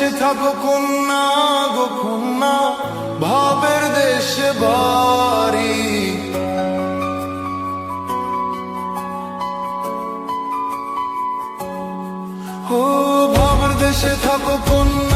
দেশে থাকো কন্যা গো কন্যা ভাবের দেশে বাড়ি। ও ভাবের দেশে থাকো কন্যা।